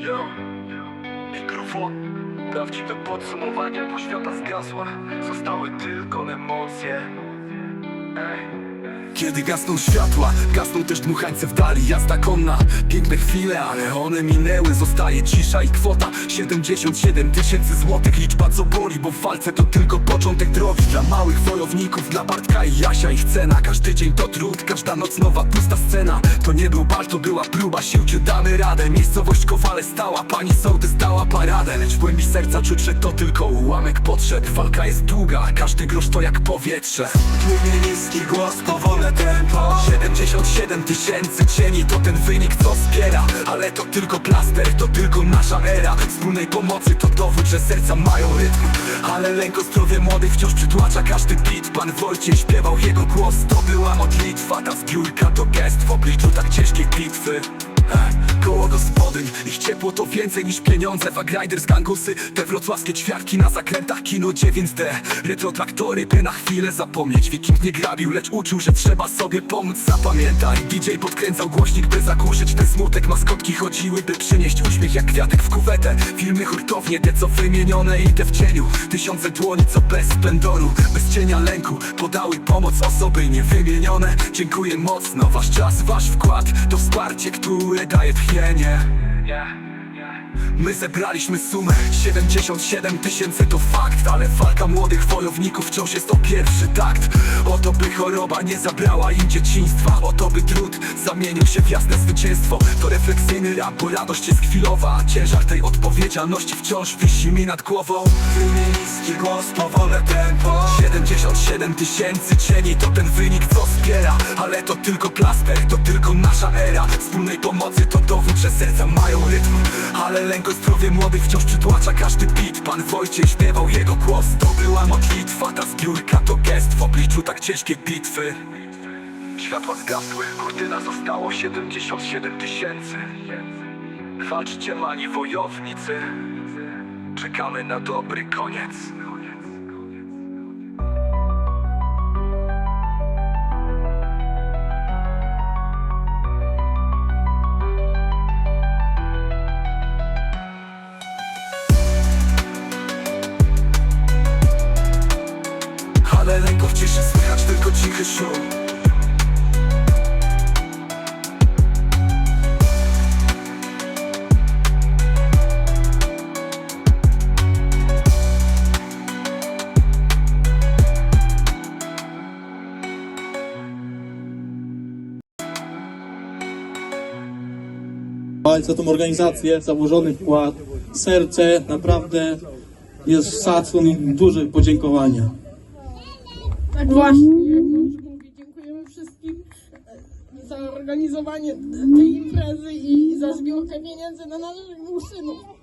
Yo, mikrofon. Prawdziwe podsumowanie, bo świata zgasła. Zostały tylko emocje. Ej. Kiedy gasną światła, gasną też dmuchańce w dali Jazda konna, piękne chwile, ale one minęły Zostaje cisza i kwota. 77 tysięcy złotych Liczba co boli, bo w walce to tylko początek drogi. Dla małych wojowników, dla Bartka i Jasia ich cena. Każdy dzień to trud, każda noc nowa pusta scena. To nie był bal, to była próba sił, czy damy radę. Miejscowość Kowale stała, pani sołtys dała paradę. Lecz w głębi serca czuć, że to tylko ułamek potrzeb. Walka jest długa, każdy grosz to jak powietrze. Tłumie niski głos, tempo. 77 tysięcy cieni to ten wynik co wspiera. Ale to tylko plaster, to tylko nasza era. Wspólnej pomocy to dowód, że serca mają rytm. Ale lęk zdrowie młodych wciąż przytłacza każdy beat. Pan Wojciech śpiewał jego głos, to była modlitwa. Ta zbiórka to gest w obliczu tak ciężkiej bitwy. Koło gospodyń, ich ciepło to więcej niż pieniądze Wag Riders, gangusy, te wrocławskie ćwiartki Na zakrętach kino 9D Retrotraktory, by na chwilę zapomnieć. Wiking nie grabił, lecz uczył, że trzeba sobie pomóc. Zapamiętaj, DJ podkręcał głośnik, by zagłuszyć ten smutek. Maskotki chodziły, by przynieść uśmiech jak kwiatek w kuwetę. Filmy hurtownie, te co wymienione i te w cieniu. Tysiące dłoni, co bez spendoru, bez cienia lęku Podały pomoc osoby niewymienione. Dziękuję mocno, wasz czas, wasz wkład To wsparcie, które daje tchnienie My zebraliśmy sumę 77 tysięcy to fakt Ale walka młodych wojowników wciąż jest to pierwszy takt. O to by choroba nie zabrała im dzieciństwa O to by trud zamienił się w jasne zwycięstwo. To refleksyjny rap, bo radość jest chwilowa ciężar tej odpowiedzialności wciąż wisi mi nad głową. Niski głos, powolne tempo 77 tysięcy cieni. To ten wynik co wspiera Ale to tylko plaster, to tylko nasza era. Wspólnej pomocy to dowód, że serca mają rytm. Ale lęk o zdrowie młodych wciąż przytłacza każdy beat. Pan Wojciech śpiewał jego głos, to była modlitwa. Ta zbiórka to gest w obliczu tak ciężkiej bitwy. Światła zgasły, kurtyna zostało 77 tysięcy. Walczcie mani wojownicy. Czekamy na dobry koniec w ciszy słychać tylko cichy szum za tą organizację, założony wkład, serce, naprawdę jest szacun i duże podziękowania. Tak właśnie, mówię, dziękujemy wszystkim e, za organizowanie tej imprezy i za zbiórkę pieniędzy na naszych synów.